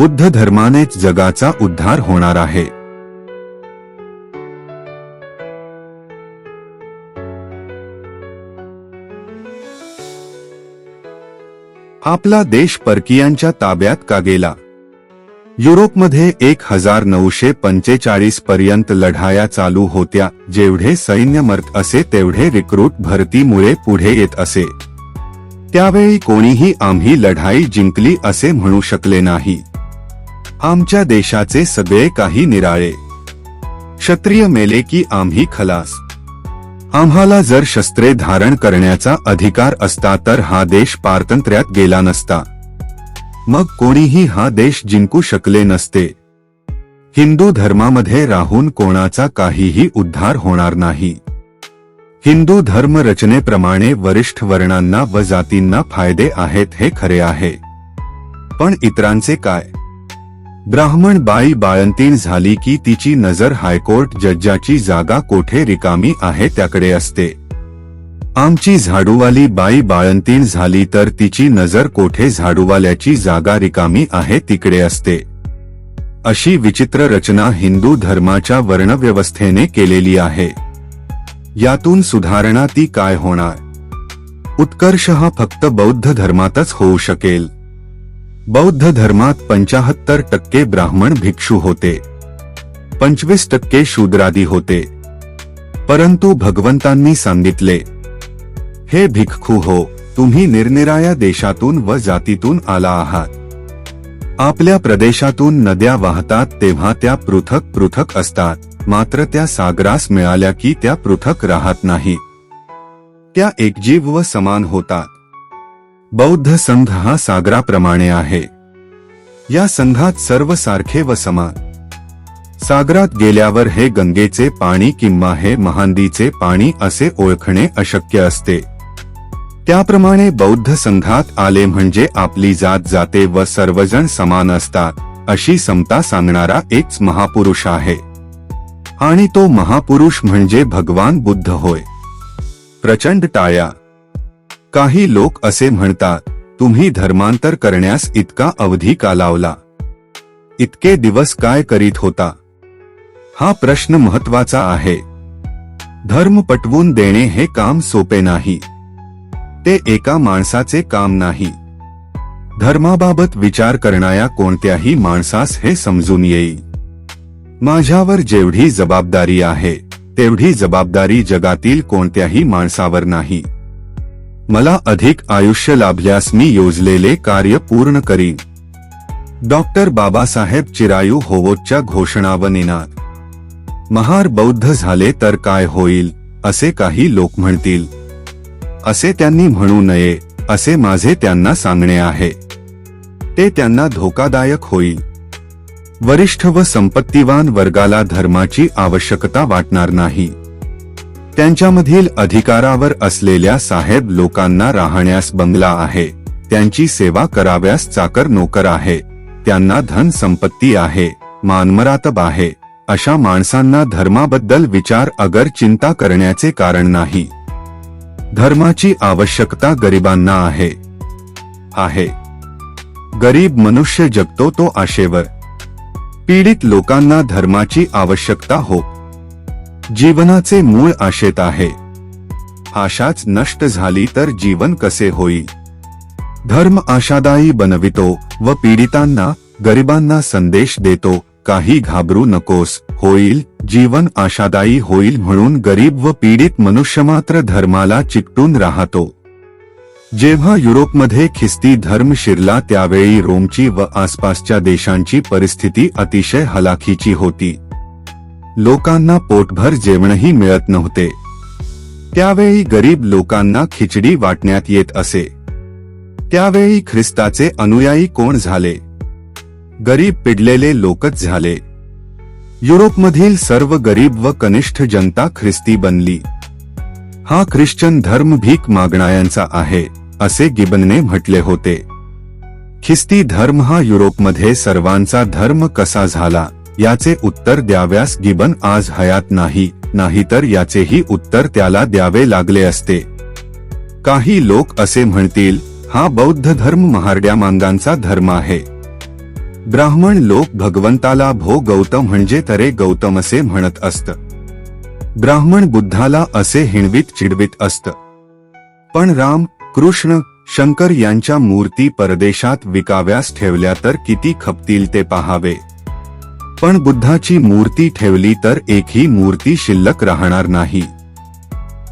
बुद्ध धर्मानेच जगाचा उद्धार होणार आहे. आपला देश परकीयांच्या ताब्यात का गेला? युरोपमध्ये एक हजार नऊशे पंचेचाळीस पर्यंत लढाया चालू होत्या जेवढे सैन्य मरत असे तेवढे रिक्रूट भरतीमुळे पुढे येत असे. त्यावेळी कोणीही आम्ही लढाई जिंकली असे म्हणू शकले नाही. आमच्या देशाचे सगळे काही निराळे. क्षत्रिय मेले की आम्ही खलास. आम्हाला जर शस्त्रे धारण करण्याचा अधिकार असता तर हा देश पारतंत्र्यात गेला नसता. मग कोणीही हा देश जिंकू शकले नसते. हिंदू धर्मामध्ये राहून कोणाचा काहीही उद्धार होणार नाही. हिंदू धर्म रचनेप्रमाणे वरिष्ठ वर्णांना व जातींना फायदे आहेत हे खरे आहे. पण इतरांचे काय? ब्राह्मण बाई बाळंतीण झाली की तिची नजर हायकोर्ट जज्जाची जागा कोठे रिकामी आहे त्याकडे असते. आमची झाडूवाली बाई बाळंतीण झाली तर तिची नजर कोठे झाडूवाल्याची जागा रिकामी आहे तिकडे असते. अशी विचित्र रचना हिंदू धर्माच्या वर्णव्यवस्थेने केलेली आहे. यातून सुधारणा ती काय होणार? उत्कर्ष हा फक्त बौद्ध धर्मातच होऊ शकेल. बौद्ध धर्मात पंचाहत्तर टक्के ब्राह्मण भिक्षू होते. पंचवीस टक्के शूद्रादी होते. परंतु भगवंतांनी सांगितले हे भिक्खू हो तुम्ही निरनिराया देशातून व जातीतून आला आहात. आपल्या प्रदेशातून नद्या वाहतात तेव्हा त्या पृथक पृथक असतात मात्र त्या सागरास मिळाल्या की त्या पृथक राहत नाही. त्या एकजीव व समान होतात. बौद्ध संघ हा सागराप्रमाणे आहे. या संघात सर्व सारखे व समान सागरात गेल्यावर हे गंगेचे पाणी किंवा हे महानदीचे पाणी असे ओळखणे अशक्य असते. त्याप्रमाणे बौद्ध संघात आले म्हणजे आपली जात जाते व सर्वजण समान असतात अशी समता सांगणारा एकच महापुरुष आहे. आणि तो महापुरुष म्हणजे भगवान बुद्ध होय. प्रचंड टाळ्या. काही लोक असे म्हणतात तुम्ही धर्मांतर करण्यास इतका अवधी का लावला? इतके दिवस काय करीत होता? हा प्रश्न महत्त्वाचा आहे. धर्म पटवून देणे हे काम सोपे नाही. ते एका माणसाचे काम नाही. धर्माबाबत विचार करणाऱ्या कोणत्याही माणसास हे समजून येईल. माझ्यावर जेवढी जबाबदारी आहे तेवढी जबाबदारी जगातील कोणत्याही माणसावर नाही. मला अधिक आयुष्य लाभल्यास मी योजलेले कार्य पूर्ण करीन. डॉक्टर बाबासाहेब चिरायू होवोच्या घोषणा व निनाद महार बौद्ध झाले तर काय होईल असे काही लोक म्हणतील. असे त्यांनी म्हणू नये असे माझे त्यांना सांगणे आहे. ते त्यांना धोकादायक होईल. वरिष्ठ व संपत्तीवान वर्गाला धर्माची आवश्यकता वाटणार नाही. त्यांच्यामधील अधिकारावर असलेल्या साहेब लोकांना राहण्यास बंगला आहे. त्यांची सेवा कराव्यास चाकर नोकर आहे. त्यांना धन संपत्ती आहे. मानमरातब आहे. अशा माणसांना धर्माबद्दल विचार अगर चिंता करण्याचे कारण नाही. धर्माची आवश्यकता गरिबांना आहे. आहे. गरीब मनुष्य जगतो तो आशेवर. पीडित लोकांना धर्माची आवश्यकता हो. जीवनाचे मूळ आशेत आहे. आशाच नष्ट झाली तर जीवन कसे होईल? धर्म आशादायी बनवितो व पीडितांना गरिबांना संदेश देतो काही घाबरू नकोस होईल जीवन आशादायी होईल म्हणून गरीब व पीडित मनुष्य मात्र धर्माला चिकटून राहतो. जेव्हा युरोपमध्ये ख्रिस्ती धर्म शिरला त्यावेळी रोमची व आसपासच्या देशांची परिस्थिती अतिशय हलाखीची होती. लोकांना पोटभर जेवणही मिळत नव्हते. त्यावेळी गरीब लोकांना खिचडी वाटण्यात येत असे. त्यावेळी ख्रिस्ताचे अनुयायी कोण झाले? गरीब पिडलेले लोकच झाले. युरोपमधील सर्व गरीब व कनिष्ठ जनता ख्रिस्ती बनली. हा ख्रिश्चन धर्म भीक मागणाऱ्यांचा आहे असे गिबनने म्हटले होते. ख्रिस्ती धर्म हा युरोपमध्ये सर्वांचा धर्म कसा झाला? याचे उत्तर द्याव्यास गिबन आज हयात नाही नाहीतर याचेही उत्तर त्याला द्यावे लागले असते. काही लोक असे म्हणतील हा बौद्ध धर्म महारड्या मांगांचा धर्म आहे. ब्राह्मण लोक भगवंताला भो गौतम म्हणजे तरे गौतम असे म्हणत असत. ब्राह्मण बुद्धाला असे हिणवीत चिडवीत असत. पण राम कृष्ण शंकर यांच्या मूर्ती परदेशात विकाव्यास ठेवल्या तर किती खपतील ते पाहावे. पण बुद्धाची मूर्ती ठेवली तर एकही मूर्ती शिल्लक राहणार नाही.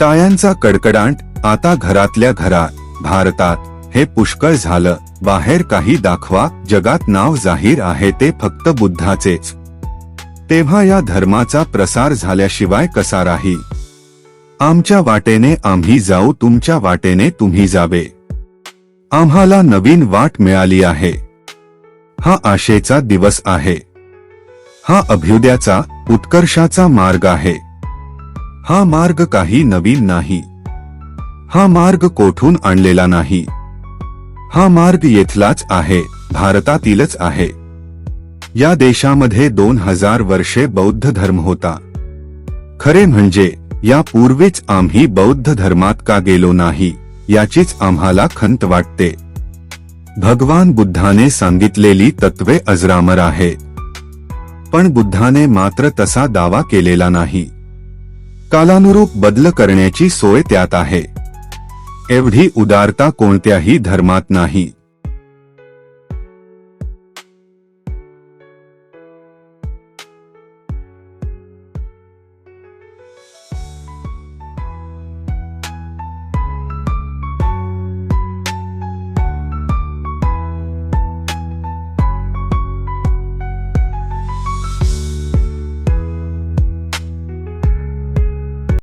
टाळ्यांचा कडकडांट आता घरातल्या घरात भारतात हे पुष्कळ झालं बाहेर काही दाखवा जगात नाव जाहीर आहे ते फक्त बुद्धाचेच तेव्हा या धर्माचा प्रसार झाल्याशिवाय कसा राही? आमच्या वाटेने आम्ही जाऊ तुमच्या वाटेने तुम्ही जावे. आम्हाला नवीन वाट मिळाली आहे. हा आशेचा दिवस आहे. हा अभ्युदयाचा उत्कर्षाचा मार्ग आहे. हा मार्ग काही नवीन नाही. हा मार्ग कोठून आणलेला नाही? हा मार्ग येथलाच आहे भारतातीलच आहे. या देशामध्ये दोन हजार वर्षे बौद्ध धर्म होता. खरे म्हणजे यापूर्वीच आम्ही बौद्ध धर्मात का गेलो नाही याचीच आम्हाला खंत वाटते. भगवान बुद्धाने सांगितलेली तत्वे अजरामर आहेत पण बुद्धाने मात्र तसा दावा केलेला नाही. कालानुरूप बदल करण्याची सोय त्यात आहे. एवढी उदारता कोणत्याही धर्मात नाही.